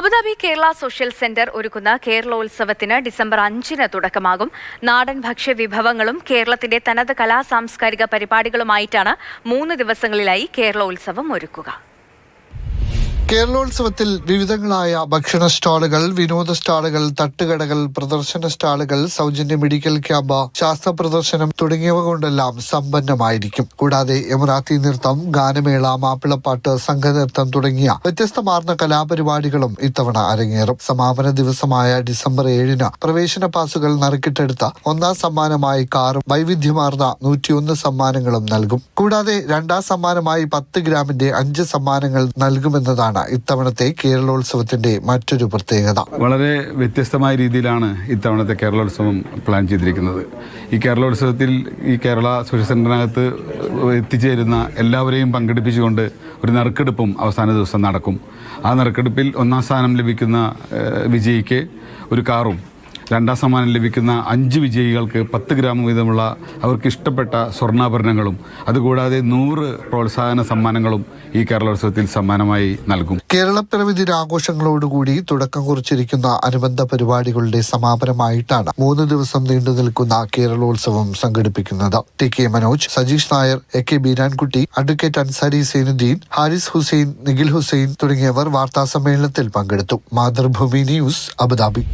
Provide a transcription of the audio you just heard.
Abu Dhabi Kerala social centre ഒരുക്കുന്ന കേരളോത്സവത്തിന് December അഞ്ചിന് തുടക്കമാകും. നാടൻ ഭക്ഷ്യ വിഭവങ്ങളും കേരളത്തിന്റെ തനത് കലാ സാംസ്കാരിക പരിപാടികളുമായിട്ടാണ് മൂന്ന് ദിവസങ്ങളിലായി കേരളോത്സവം ഒരുക്കുക. കേരളോത്സവത്തിൽ വിവിധങ്ങളായ ഭക്ഷണ സ്റ്റാളുകൾ വിനോദ സ്റ്റാളുകൾ തട്ടുകടകൾ പ്രദർശന സ്റ്റാളുകൾ സൗജന്യ മെഡിക്കൽ ക്യാമ്പ് ശാസ്ത്ര പ്രദർശനം തുടങ്ങിയവ കൊണ്ടെല്ലാം സമ്പന്നമായിരിക്കും. കൂടാതെ എമറാത്തി നൃത്തം ഗാനമേള മാപ്പിളപ്പാട്ട് സംഘനൃത്തം തുടങ്ങിയ വ്യത്യസ്തമാർന്ന കലാപരിപാടികളും ഇത്തവണ അരങ്ങേറും. സമാപന ദിവസമായ ഡിസംബർ ഏഴിന് പ്രവേശന പാസുകൾ നറുക്കിട്ടെടുത്ത ഒന്നാം സമ്മാനമായി കാറും വൈവിധ്യമാർന്ന നൂറ്റിയൊന്ന് സമ്മാനങ്ങളും നൽകും. കൂടാതെ രണ്ടാം സമ്മാനമായി പത്ത് ഗ്രാമിന്റെ അഞ്ച് സമ്മാനങ്ങൾ നൽകുമെന്നതാണ് ഇത്തവണത്തെ കേരളോത്സവത്തിന്റെ മറ്റൊരു പ്രത്യേകത. വളരെ വ്യത്യസ്തമായ രീതിയിലാണ് ഇത്തവണത്തെ കേരളോത്സവം പ്ലാൻ ചെയ്തിരിക്കുന്നത്. ഈ കേരളോത്സവത്തിൽ ഈ കേരള സുരക്ഷ സെന്ററിനകത്ത് എത്തിച്ചേരുന്ന എല്ലാവരെയും പങ്കെടുപ്പിച്ചുകൊണ്ട് ഒരു നറുക്കെടുപ്പും അവസാന ദിവസം നടക്കും. ആ നറുക്കെടുപ്പിൽ ഒന്നാം സ്ഥാനം ലഭിക്കുന്ന വിജയിക്ക് ഒരു കാറും രണ്ടാം സമ്മാനം ലഭിക്കുന്ന അഞ്ച് വിജയികൾക്ക് പത്ത് ഗ്രാം വീതമുള്ള അവർക്ക് ഇഷ്ടപ്പെട്ട സ്വർണാഭരണങ്ങളും അതുകൂടാതെ നൂറ് പ്രോത്സാഹന സമ്മാനങ്ങളും ഈ കേരളോത്സവത്തിൽ സമ്മാനമായി നൽകും. കേരളപ്പിറവി ദിനാഘോഷങ്ങളോടുകൂടി തുടക്കം കുറിച്ചിരിക്കുന്ന അനുബന്ധ പരിപാടികളുടെ സമാപനമായിട്ടാണ് മൂന്ന് ദിവസം നീണ്ടു നിൽക്കുന്ന കേരളോത്സവം സംഘടിപ്പിക്കുന്നത്. T K Manoj Sajeesh Nair A K Beerankutty advocate Ansari Sainuddeen Haris Hussain Nikhil Hussain തുടങ്ങിയവർ വാർത്താ സമ്മേളനത്തിൽ പങ്കെടുത്തു. Mathrubhumi news Abu Dhabi.